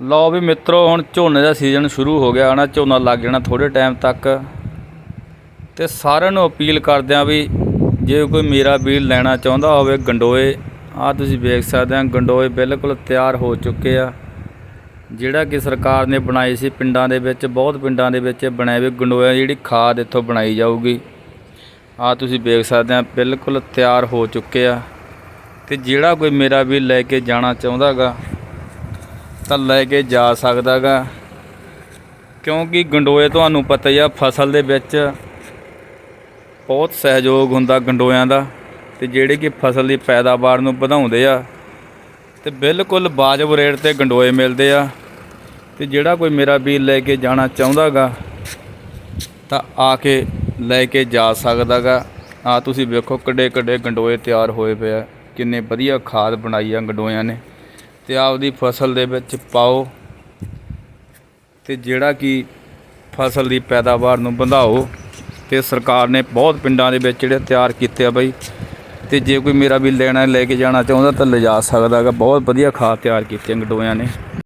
ਲਓ ਵੀ ਮਿੱਤਰੋ, ਹੁਣ ਝੋਨੇ ਦਾ ਸੀਜ਼ਨ ਸ਼ੁਰੂ ਹੋ ਗਿਆ ਨਾ ਝੋਨਾ ਲੱਗ ਜਾਣਾ ਥੋੜੇ ਟਾਈਮ ਤੱਕ। ਤੇ ਸਾਰਿਆਂ ਨੂੰ ਅਪੀਲ ਕਰਦੇ ਆ ਵੀ ਜੇ ਕੋਈ ਮੇਰਾ ਬੀਜ ਲੈਣਾ ਚਾਹੁੰਦਾ ਹੋਵੇ ਗੰਡੋਏ ਆ ਤੁਸੀਂ ਵੇਖ ਸਕਦੇ ਆ ਗੰਡੋਏ ਬਿਲਕੁਲ ਤਿਆਰ ਹੋ ਚੁੱਕੇ ਆ। ਜਿਹੜਾ ਕਿ ਸਰਕਾਰ ਨੇ ਬਣਾਈ ਸੀ ਪਿੰਡਾਂ ਦੇ ਵਿੱਚ, ਬਹੁਤ ਪਿੰਡਾਂ ਦੇ ਵਿੱਚ ਬਣਾਏ ਵੀ ਗੰਡੋਏ ਜਿਹੜੀ ਖਾਦ ਇੱਥੋਂ ਬਣਾਈ ਜਾਊਗੀ। ਆ ਤੁਸੀਂ ਵੇਖ ਸਕਦੇ ਆ ਬਿਲਕੁਲ ਤਿਆਰ ਹੋ ਚੁੱਕੇ ਆ। ਤੇ ਜਿਹੜਾ ਕੋਈ ਮੇਰਾ ਵੀ ਲੈ ਕੇ ਜਾਣਾ ਚਾਹੁੰਦਾਗਾ ਤਾਂ ਲੈ ਕੇ ਜਾ ਸਕਦਾਗਾ। ਕਿਉਂਕਿ ਗੰਡੋਏ ਤੁਹਾਨੂੰ ਪਤਾ ਹੀ ਆ, ਫਸਲ ਦੇ ਵਿੱਚ ਬਹੁਤ ਸਹਿਯੋਗ ਹੁੰਦਾ ਗੰਡੋਇਆਂ ਦਾ, ਤੇ ਜਿਹੜੇ ਕਿ ਫਸਲ ਦੀ ਪੈਦਾਵਾਰ ਨੂੰ ਵਧਾਉਂਦੇ ਆ। ਤੇ ਬਿਲਕੁਲ ਵਾਜਬ ਰੇਟ ਤੇ ਗੰਡੋਏ ਮਿਲਦੇ ਆ। ਤੇ ਜਿਹੜਾ ਕੋਈ ਮੇਰਾ ਬੀਜ ਲੈ ਕੇ ਜਾਣਾ ਚਾਹੁੰਦਾਗਾ, ਤਾਂ ਆ ਕੇ ਲੈ ਕੇ ਜਾ ਸਕਦਾਗਾ। ਆ ਤੁਸੀਂ ਵੇਖੋ ਕਿੱਡੇ ਕਿੱਡੇ ਗੰਡੋਏ ਤਿਆਰ ਹੋਏ ਪਏ ਆ, ਕਿੰਨੇ ਵਧੀਆ ਖਾਦ ਬਣਾਈ ਆ ਗੰਡੋਇਆਂ ਨੇ। ਤੇ ਆਪਦੀ ਫਸਲ ਦੇ ਵਿੱਚ ਪਾਓ ਤੇ ਜਿਹੜਾ ਕਿ ਫਸਲ ਦੀ ਪੈਦਾਵਾਰ ਨੂੰ ਵਧਾਓ ਤੇ ਸਰਕਾਰ ਨੇ ਬਹੁਤ ਪਿੰਡਾਂ ਦੇ ਵਿੱਚ ਜਿਹੜੇ ਤਿਆਰ ਕੀਤੇ ਆ ਬਈ। ਤੇ ਜੇ ਕੋਈ ਮੇਰਾ ਵੀ ਲੈਣਾ ਲੈ ਕੇ ਜਾਣਾ ਚਾਹੁੰਦਾ ਤਾਂ ਲਿਜਾ ਸਕਦਾ ਗਾ। ਬਹੁਤ ਵਧੀਆ ਖਾਦ ਤਿਆਰ ਕੀਤੀ ਆ ਨੇ।